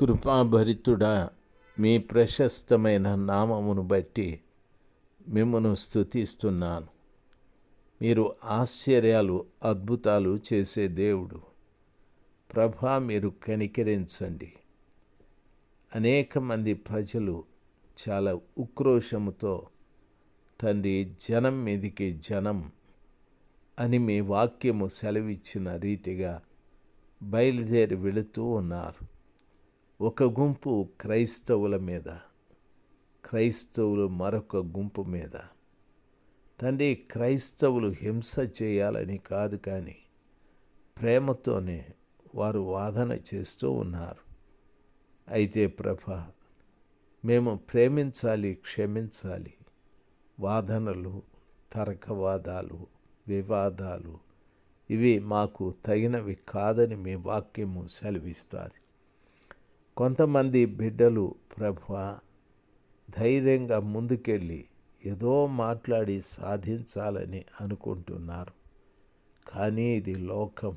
కృపాభరితుడా మీ ప్రశస్తమైన నామమును బట్టి మిమ్మను స్థుతిస్తున్నాను మీరు ఆశ్చర్యాలు అద్భుతాలు చేసే దేవుడు. ప్రభా మీరు కనికరించండి. అనేక మంది ప్రజలు చాలా ఉక్రోషముతో తండ్రి జనం మీదికి జనం అని మీ వాక్యము సెలవిచ్చిన రీతిగా బయలుదేరి వెళుతూ ఉన్నారు. ఒక గుంపు క్రైస్తవుల మీద క్రైస్తవులు మరొక గుంపు మీద. తండ్రి క్రైస్తవులు హింస చేయాలని కాదు కానీ ప్రేమతోనే వారు వాదన చేస్తూ ఉన్నారు. అయితే ప్రభ మేము ప్రేమించాలి క్షమించాలి. వాదనలు తర్కవాదాలు వివాదాలు ఇవి మాకు తగినవి కాదని మీ వాక్యము సెలవిస్తుంది. కొంతమంది బిడ్డలు ప్రభు ధైర్యంగా ముందుకెళ్ళి ఏదో మాట్లాడి సాధించాలని అనుకుంటున్నారు. కానీ ఇది లోకం.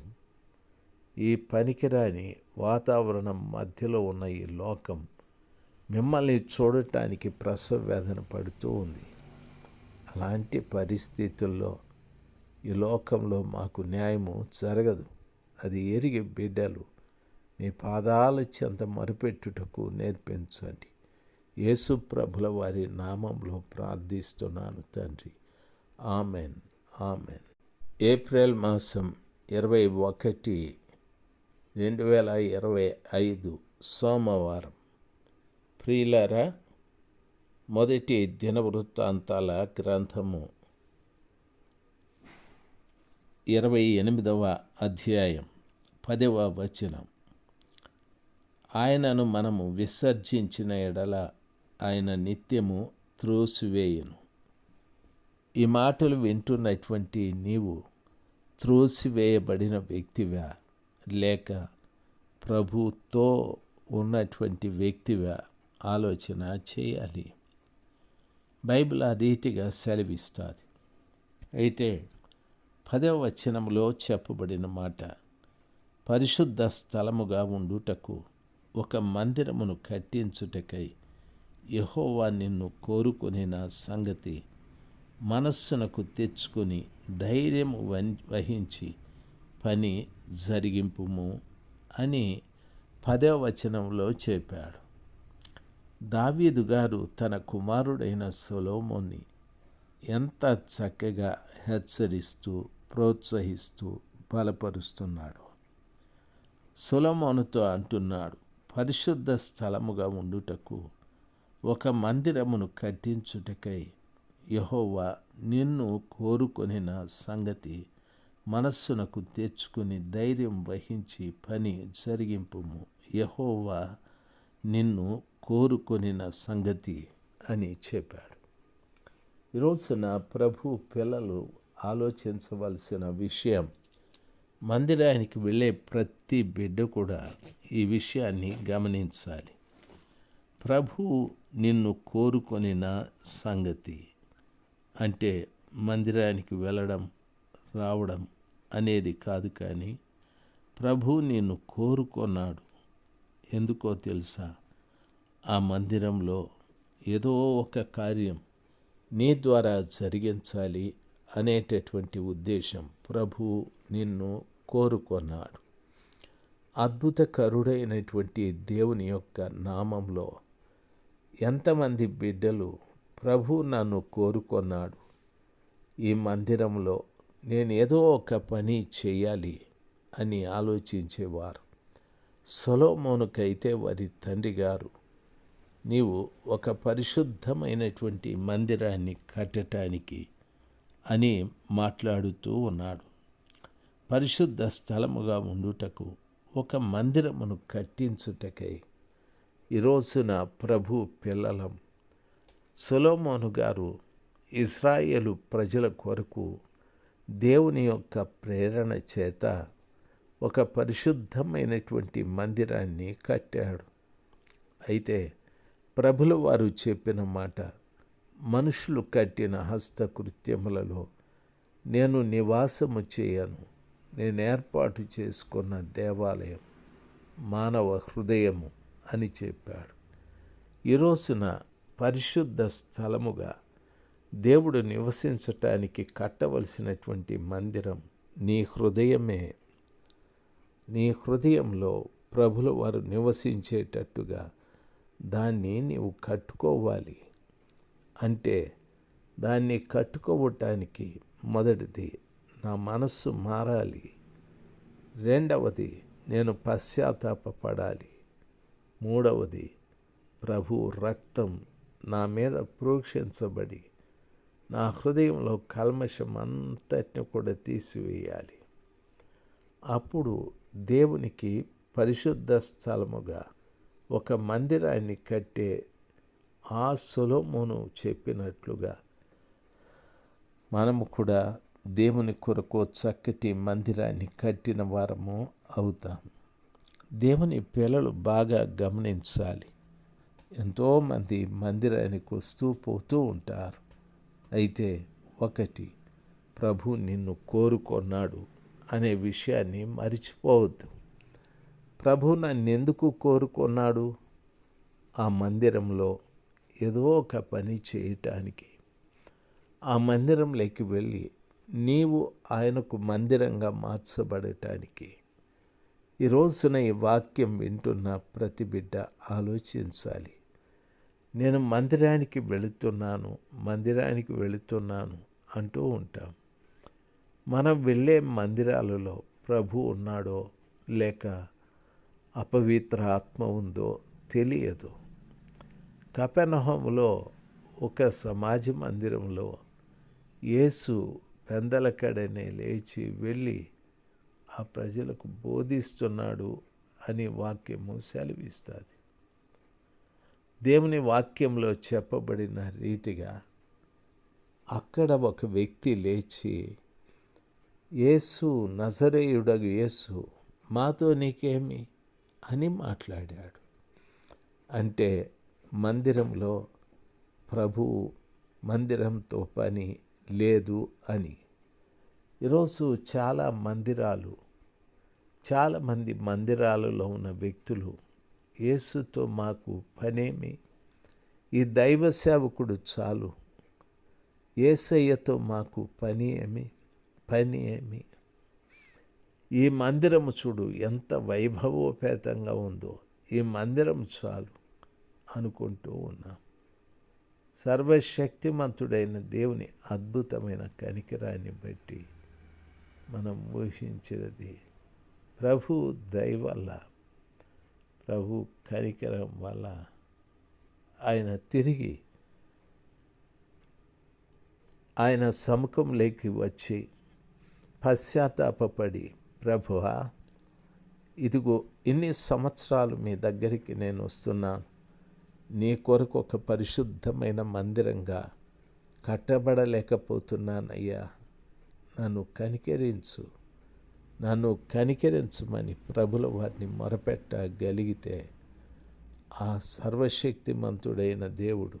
ఈ పనికిరాని వాతావరణం మధ్యలో ఉన్న ఈ లోకం మిమ్మల్ని చూడటానికి ప్రసవ వేదన పడుతూ ఉంది. అలాంటి పరిస్థితుల్లో ఈ లోకంలో మాకు న్యాయము జరగదు. అది ఎరిగి బిడ్డలు మీ పాదాల చెంత మరుపెట్టుటకు నేర్పించండి. యేసు ప్రభుల వారి నామంలో ప్రార్థిస్తున్నాను తండ్రి. ఆమెన్. ఆమెన్. ఏప్రిల్ మాసం ఇరవై ఒకటి రెండు వేల ఇరవై ఐదు సోమవారం. ప్రియులరా మొదటి దినవృత్తాంతాల గ్రంథము ఇరవై ఎనిమిదవ అధ్యాయం పదవ వచనం. ఆయనను మనము విసర్జించిన ఎడల ఆయన నిత్యము త్రోసివేయును. ఈ మాటలు వింటున్నటువంటి నీవు త్రోసివేయబడిన వ్యక్తివా? లేక ప్రభుతో ఉన్నటువంటి వ్యక్తివా? ఆలోచన చేయాలి. బైబిల్ ఆ రీతిగా సెలవిస్తుంది. అయితే పదవ వచనంలో చెప్పబడిన మాట పరిశుద్ధ స్థలముగా ఉండుటకు ఒక మందిరమును కట్టించుటకై యహోవా నిన్ను కోరుకొనిన సంగతి మనస్సునకు తెచ్చుకొని ధైర్యం వహించి పని జరిగింపుము అని పదవ వచనంలో చెప్పాడు. దావీదు గారు తన కుమారుడైన సొలోమోని ఎంత చక్కగా హెచ్చరిస్తూ ప్రోత్సహిస్తూ బలపరుస్తున్నాడు. సొలమోనుతో అంటున్నాడు పరిశుద్ధ స్థలముగా ఉండుటకు ఒక మందిరమును కట్టించుటకై యహోవా నిన్ను కోరుకొనిన సంగతి మనస్సునకు తెచ్చుకుని ధైర్యం వహించి పని జరిగింపుము. యహోవా నిన్ను కోరుకొనిన సంగతి అని చెప్పాడు. ఈరోజున ప్రభు పిల్లలు ఆలోచించవలసిన విషయం మందిరానికి వెళ్ళే ప్రతి బిడ్డ కూడా ఈ విషయాన్ని గమనించాలి. ప్రభు నిన్ను కోరుకొనిన సంగతి అంటే మందిరానికి వెళ్ళడం రావడం అనేది కాదు కానీ ప్రభు నిన్ను కోరుకున్నాడు. ఎందుకో తెలుసా? ఆ మందిరంలో ఏదో ఒక కార్యం నీ ద్వారా జరిగించాలి అనేటటువంటి ఉద్దేశం ప్రభు నిన్ను కోరుకున్నాడు. అద్భుతకరుడైనటువంటి దేవుని యొక్క నామంలో ఎంతమంది బిడ్డలు ప్రభు నన్ను కోరుకున్నాడు. ఈ మందిరంలో నేను ఏదో ఒక పని చేయాలి అని ఆలోచించేవారు. సొలోమోనుకైతే వారి తండ్రి గారు నీవు ఒక పరిశుద్ధమైనటువంటి మందిరాన్ని కట్టడానికి అని మాట్లాడుతూ ఉన్నాడు. పరిశుద్ధ స్థలముగా ఉండుటకు ఒక మందిరమును కట్టించుటకై. ఈరోజున ప్రభు పిల్లలం. సొలోమోను గారు ఇస్రాయేలు ప్రజల కొరకు దేవుని యొక్క ప్రేరణ చేత ఒక పరిశుద్ధమైనటువంటి మందిరాన్ని కట్టాడు. అయితే ప్రభుల వారు చెప్పిన మాట మనుషులు కట్టిన హస్తకృత్యములలో నేను నివాసము చేయను. నేను ఏర్పాటు చేసుకున్న దేవాలయం మానవ హృదయము అని చెప్పాడు. ఈ రోజున పరిశుద్ధ స్థలముగా దేవుడు నివసించటానికి కట్టవలసినటువంటి మందిరం నీ హృదయమే. నీ హృదయంలో ప్రభుల వారు నివసించేటట్టుగా దాన్ని నీవు కట్టుకోవాలి. అంటే దాన్ని కట్టుకోవటానికి మొదటిది నా మనస్సు మారాలి. రెండవది నేను పశ్చాత్తాపడాలి మూడవది ప్రభు రక్తం నా మీద ప్రోక్షించబడి నా హృదయంలో కల్మషం అంతటిని కూడా తీసివేయాలి. అప్పుడు దేవునికి పరిశుద్ధ స్థలముగా ఒక మందిరాన్ని కట్టే ఆ సులోమును చెప్పినట్లుగా మనము కూడా దేవుని కొరకు చక్కటి మందిరాన్ని కట్టిన వారము అవుతాం. దేవుని పిల్లలు బాగా గమనించాలి. ఎంతోమంది మందిరానికి వస్తూ పోతూ ఉంటారు. అయితే ఒకటి ప్రభు నిన్ను కోరుకున్నాడు అనే విషయాన్ని మరిచిపోవద్దు. ప్రభు నన్ను ఎందుకు కోరుకున్నాడు? ఆ మందిరంలో ఏదో ఒక పని చేయటానికి ఆ మందిరంలోకి వెళ్ళి నీవు ఆయనకు మందిరంగా మార్చబడటానికి ఈ రోజున ఈ వాక్యం వింటున్న ప్రతి బిడ్డ ఆలోచించాలి. నేను మందిరానికి వెళుతున్నాను మందిరానికి వెళుతున్నాను అంటూ ఉంటాం. మనం వెళ్ళే మందిరాలలో ప్రభు ఉన్నాడో లేక అపవిత్ర ఆత్మ ఉందో తెలియదు. కపెనహంలో ఒక సమాజ మందిరంలో యేసు పెందలకడనే లేచి వెళ్ళి ఆ ప్రజలకు బోధిస్తున్నాడు అని వాక్యము సెలవిస్తుంది. దేవుని వాక్యంలో చెప్పబడిన రీతిగా అక్కడ ఒక వ్యక్తి లేచి యేసు నజరేయుడగు యేసు మాతో నీకేమి అని మాట్లాడాడు. అంటే మందిరంలో ప్రభు మందిరంతో పని లేదు అని. ఈరోజు చాలా మందిరాలు చాలామంది మందిరాలలో ఉన్న వ్యక్తులు యేసుతో మాకు పనేమి? ఈ దైవ సేవకుడు చాలు. ఏసయ్యతో మాకు పని ఏమి? పని ఏమి? ఈ మందిరము చూడు ఎంత వైభవోపేతంగా ఉందో. ఈ మందిరం చాలు. అనుకుంటూ ఉన్నాం. సర్వశక్తిమంతుడైన దేవుని అద్భుతమైన కనికరాన్ని బట్టి మనం ఊహించినది ప్రభు దయ వల్ల ప్రభు కనికరం వల్ల ఆయన తిరిగి ఆయన సముఖంలోకి వచ్చి పశ్చాత్తాపడి ప్రభువా ఇదిగో ఇన్ని సంవత్సరాలు మీ దగ్గరికి నేను వస్తున్నాను నీ కొరకు ఒక పరిశుద్ధమైన మందిరంగా కట్టబడలేకపోతున్నానయ్యా. నన్ను కనికరించు. నన్ను కనికరించమని ప్రభుల వారిని మొరపెట్టగలిగితే ఆ సర్వశక్తిమంతుడైన దేవుడు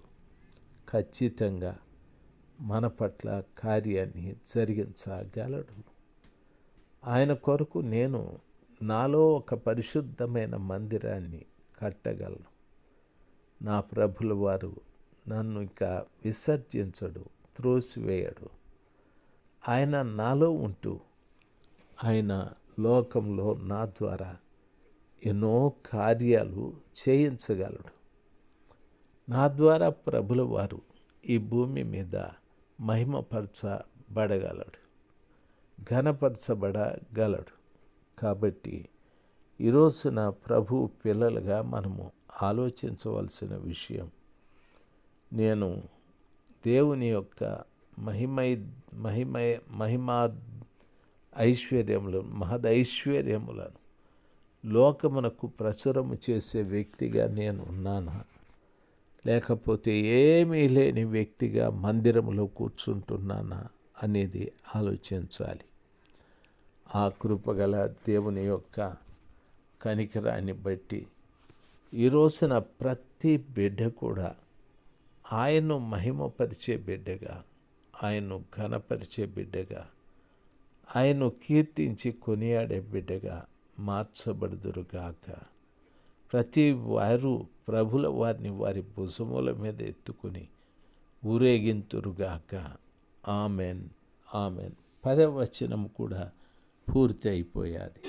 ఖచ్చితంగా మన పట్ల కార్యాన్ని జరిగించగలడు. ఆయన కొరకు నేను నాలో ఒక పరిశుద్ధమైన మందిరాన్ని కట్టగలను. నా ప్రభుల వారు నన్ను ఇంకా విసర్జించడు త్రోసివేయడు. ఆయన నాలో ఉంటూ ఆయన లోకంలో నా ద్వారా ఎన్నో కార్యాలు చేయించగలడు. నా ద్వారా ప్రభుల వారు ఈ భూమి మీద మహిమపరచబడగలడు ఘనపరచబడగలడు. కాబట్టి ఈరోజున ప్రభు పిల్లలుగా మనము ఆలోచించవలసిన విషయం. నేను దేవుని యొక్క మహిమై మహిమయ మహిమా ఐశ్వర్యములను మహదైశ్వర్యములను లోకమునకు ప్రచురము చేసే వ్యక్తిగా నేను ఉన్నానా? లేకపోతే ఏమీ లేని వ్యక్తిగా మందిరంలో కూర్చుంటున్నానా అనేది ఆలోచించాలి. ఆ కృపగల దేవుని యొక్క కనికరాన్ని బట్టి ఈ రోజున ప్రతి బిడ్డ కూడా ఆయన్ను మహిమపరిచే బిడ్డగా ఆయన్ను ఘనపరిచే బిడ్డగా ఆయన్ను కీర్తించి కొనియాడే బిడ్డగా మార్చబడుదురుగాక. ప్రతి వారు ప్రభుల వారిని వారి భుజముల మీద ఎత్తుకుని ఊరేగింతురుగాక. Amen amen. పదవచనం కూడా పూర్తి అయిపోయాది